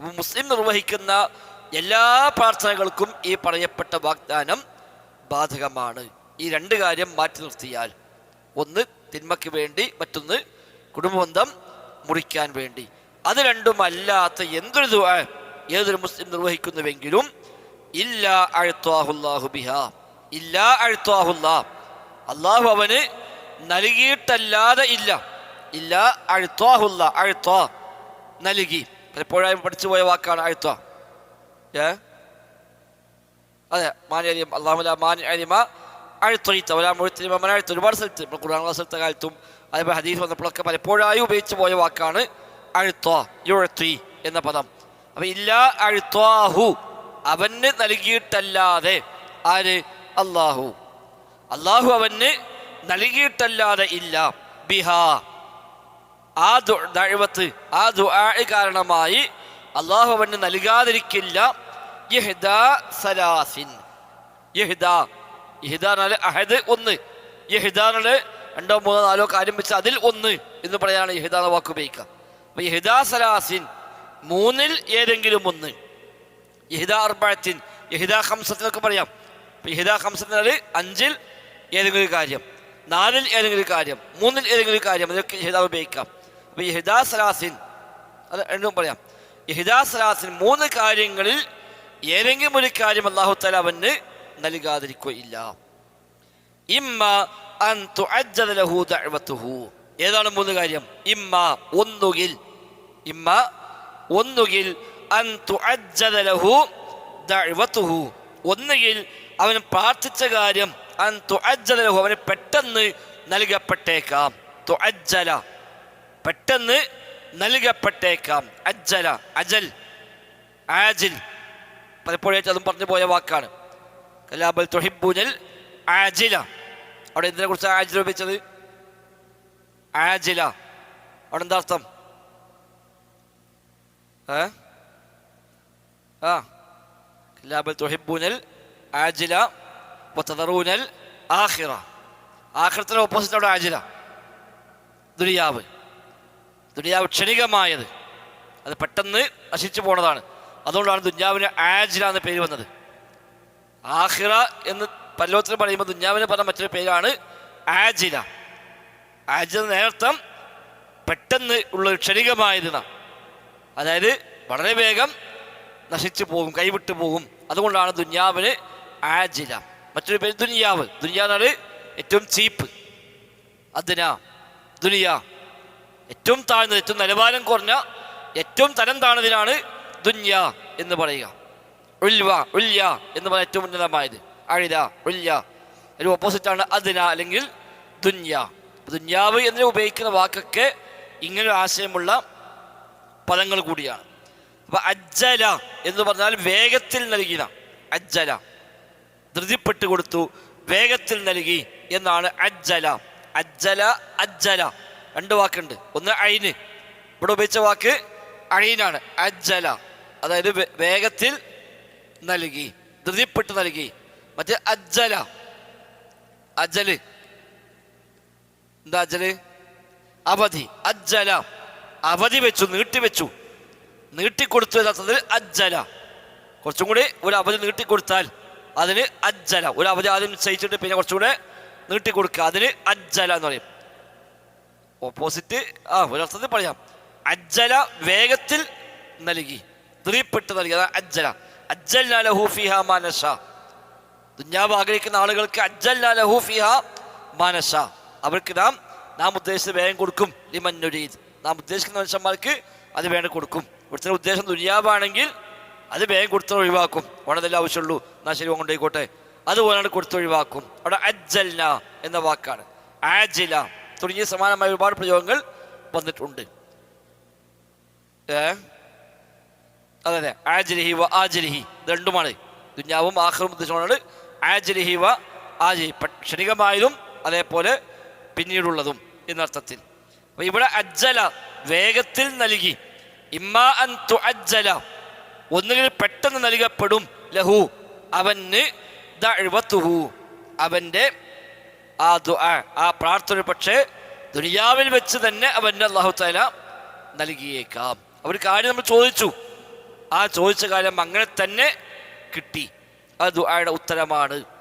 മുസ്ലിം നിർവഹിക്കുന്ന എല്ലാ പ്രാർത്ഥനകൾക്കും ഈ പറയപ്പെട്ട വാഗ്ദാനം ബാധകമാണ്. ഈ രണ്ട് കാര്യം മാറ്റി നിർത്തിയാൽ ഒന്ന് തിന്മയ്ക്ക് വേണ്ടി മറ്റൊന്ന് കുടുംബബന്ധം മുറിക്കാൻ വേണ്ടി. അത് രണ്ടുമല്ലാത്ത എന്തൊരു ഏതൊരു മുസ്ലിം നിർവഹിക്കുന്നുവെങ്കിലും ഇല്ല അഴുത്വാഹുല്ലാഹു ബിഹ ഇല്ല അഴുത്വാഹുല്ല അള്ളാഹു അവന് നൽകിയിട്ടല്ലാതെ ഇല്ല. ഇല്ല അഴുത്വാഹുല്ല അഴുത്വാ നൽകി. പലപ്പോഴായും പഠിച്ചു പോയ വാക്കാണ് അഴുത്വ ഏ? അതെ മാനിയരിയം അള്ളാഹുല മാനി അരിമ അഴുത്തൊയ്ത്ത ഒരാ മുഴുത്തിരിമ മനാഴ്ത്ത ഒരുപാട് സ്ഥലത്ത് നമ്മൾ ഖുർആൻ സ്ഥലത്തെ കാലത്തും അതേപോലെ ഹദീസ് വന്നപ്പോഴൊക്കെ പലപ്പോഴായി ഉപയോഗിച്ചു പോയ വാക്കാണ് അഴുത്തോ യുഴത്തി എന്ന പദം. അപ്പൊ ഇല്ല അഴുത്വാഹു അവന് നൽകിയിട്ടല്ലാതെ ആര്? അള്ളാഹു അള്ളാഹു അവന് നൽകിയിട്ടല്ലാതെ ഇല്ല. ബിഹാ. ആ ദഴവത്ത് ആ ദുആ കാരണമായി അള്ളാഹു അവന് നൽകാതിരിക്കില്ല. യഹ്ദാ സലാസിൻ. യഹ്ദാ. യഹ്ദാനാല് അഹദ് ഒന്ന്. യഹ്ദാനാല് രണ്ടോ മൂന്നോ നാലോ കാര്യം വെച്ച് അതിൽ ഒന്ന് എന്ന് പറയാണ് യഹ്ദ എന്ന വാക്ക് ഉപയോഗിക്കുക. അപ്പൊ യഹ്ദാ സലാസിൻ മൂന്നിൽ ഏതെങ്കിലും ഒന്ന്. യഹ്ദ അർബായത്തിൻ യഹ്ദ ഹംസത്തിനൊക്കെ പറയാം. യഹ്ദ ഹംസത്തിനാല് അഞ്ചിൽ ഏതെങ്കിലും കാര്യം നാലിൽ ഏതെങ്കിലും കാര്യം മൂന്നിൽ ഏതെങ്കിലും കാര്യം അതൊക്കെ യഹ്ദ ഉപയോഗിക്കാം. അത് രണ്ടും പറയാം. ഇഹിദാസലാസിൻ മൂന്ന് കാര്യങ്ങളിൽ ഏതെങ്കിലും ഒരു കാര്യം അള്ളാഹു തല അവന് നൽകാതിരിക്കുകയില്ല. ഏതാണ് മൂന്ന് കാര്യം? ഇമ്മ ഒന്നുകിൽ ഇമ്മ ഒന്നുകിൽ ഒന്നുകിൽ അവൻ പ്രാർത്ഥിച്ച കാര്യം അവന് പെട്ടെന്ന് നൽകപ്പെട്ടേക്കാം. തുഅജ്ജല. പെട്ടെന്ന് നൽകപ്പെട്ടേക്കാം. അജ്ജല അജൽ ആജിൽ. പലപ്പോഴായിട്ട് അതും പറഞ്ഞു പോയ വാക്കാണ്. കലാബൽ തൊഹിബുനൽ ആജില. അവിടെ എന്തിനെ കുറിച്ച് ആജിൽ ഉപയോഗിച്ചത് ആജില. അവിടെ എന്താ അർത്ഥം? ഏ? ആ. കലാബൽ തൊഹിബുനൽ ആജില വതദറൂനൽ ആഖിറ. ആഖിറത്തിന്റെ ഓപ്പോസിറ്റ് അവിടെ ആജില. ദുനിയാവ്. ദുനിയാവ് ക്ഷണികമായത്. അത് പെട്ടെന്ന് നശിച്ചു പോണതാണ്. അതുകൊണ്ടാണ് ദുഞ്ഞാവിന് ആജില എന്ന പേര് വന്നത്. ആഹിറ എന്ന് പല്ലോത്തിൽ പറയുമ്പോൾ ദുഞ്ഞാവിന് പറഞ്ഞ മറ്റൊരു പേരാണ് ആജില. ആജില നേരത്തം പെട്ടെന്ന് ഉള്ള ക്ഷണികമായതിന. അതായത് വളരെ വേഗം നശിച്ചു പോകും കൈവിട്ടു പോകും. അതുകൊണ്ടാണ് ദുഞ്ഞാവിന് ആജില. മറ്റൊരു പേര് ദുനിയാവ്. ദുനിയാവിനാണ് ഏറ്റവും ചീപ്പ്. അതിന ദുനിയ. ഏറ്റവും താഴ്ന്നത് ഏറ്റവും നിലവാരം കുറഞ്ഞ ഏറ്റവും തരം താഴ്ന്നതിനാണ് ദുന്യ എന്ന് പറയുക. ഉൽവ ഉല്യ എന്ന് പറയുന്ന ഏറ്റവും ഉന്നതമായത്. അഴിത ഉല്യ. ഒരു ഓപ്പോസിറ്റാണ് അതിന അല്ലെങ്കിൽ ദുന്യ. ദുന്യാവ് എന്ന് ഉപയോഗിക്കുന്ന വാക്കൊക്കെ ഇങ്ങനെ ആശയമുള്ള പദങ്ങൾ കൂടിയാണ്. അപ്പൊ അജ്ജല എന്ന് പറഞ്ഞാൽ വേഗത്തിൽ നൽകിന അജ്ജല. ധൃതിപ്പെട്ട് കൊടുത്തു വേഗത്തിൽ നൽകി എന്നാണ് അജ്ജല. അജ്ജല അജ്ജല. രണ്ട് വാക്കുണ്ട്. ഒന്ന് അയിന്. ഇവിടെ ഉപയോഗിച്ച വാക്ക് അഴീനാണ് അജ്ജല. അതായത് വേഗത്തിൽ നൽകി. ധൃതിപ്പെട്ട് നൽകി. മറ്റേ അജ്ജല. അജൽ എന്താ അജൽ അവധി. അജ്ജല. അവധി വെച്ചു നീട്ടിവെച്ചു നീട്ടിക്കൊടുത്തു യഥാർത്ഥത്തിൽ അജ്ജല. കുറച്ചും കൂടി ഒരു അവധി നീട്ടിക്കൊടുത്താൽ അതിന് അജ്ജല. ഒരു അവധി ആദ്യം നിശ്ചയിച്ചിട്ട് പിന്നെ കുറച്ചും കൂടെ നീട്ടിക്കൊടുക്കുക അതിന് അജ്ജല എന്ന് പറയും. ഓപ്പോസിറ്റ് ആ ഒരർത്ഥത്തിൽ പറയാം. അജ്ജല വേഗത്തിൽ നൽകി. ധൃതിപ്പെട്ട് നൽകി അതാണ് അജ്ജല. അജ്ജൽ മാനഷ ദുഞ്ഞാവ് ആഗ്രഹിക്കുന്ന ആളുകൾക്ക് അജ്ജൽ ലഹൂഫിഹ മാനഷ അവർക്ക് നാം നാം ഉദ്ദേശിച്ചത് വേഗം കൊടുക്കും. ലിമന്നുരീദ് നാം ഉദ്ദേശിക്കുന്ന മനുഷ്യന്മാർക്ക് അത് വേണം കൊടുക്കും. ഇവിടുത്തെ ഉദ്ദേശം ദുര്യാവാണെങ്കിൽ അത് വേഗം കൊടുത്ത് ഒഴിവാക്കും. വേണതല്ലേ ആവശ്യമുള്ളൂ. എന്നാ ശരി കൊണ്ടോയിക്കോട്ടെ അതുപോലെയാണ് കൊടുത്ത് ഒഴിവാക്കും. അവിടെ അജ്ജൽന എന്ന വാക്കാണ്. ആജില. തുടങ്ങിയ സമാനമായ ഒരുപാട് പ്രയോഗങ്ങൾ വന്നിട്ടുണ്ട്. ഏ? അതെ അതെ. ആജലിഹി വ ആജലിഹി. രണ്ടുമാണ്. ദുഞ്ഞാവും ആഹ്റും ഉദ്ദേശമാണ് ആജലിഹി വ ആജി ക്ഷണികമായതും അതേപോലെ പിന്നീടുള്ളതും എന്നർത്ഥത്തിൽ. അപ്പൊ ഇവിടെ അജ്ജല വേഗത്തിൽ നൽകി. ഇമ്മാ അൻ തുഅജ്ജല. ഒന്നുകിൽ പെട്ടെന്ന് നൽകപ്പെടും ലഹു. അവന് ദഅ്വത്തുഹു. അവന്റെ ആ ദുആ ആ പ്രാർത്ഥന പക്ഷേ ദുനിയാവിൽ വെച്ച് തന്നെ അവന് അള്ളാഹു താല നൽകിയേക്കാം. അവർ കാര്യം നമ്മൾ ചോദിച്ചു. ആ ചോദിച്ച കാര്യം അങ്ങനെ തന്നെ കിട്ടി. ആ ദുആയുടെ ഉത്തരമാണ്.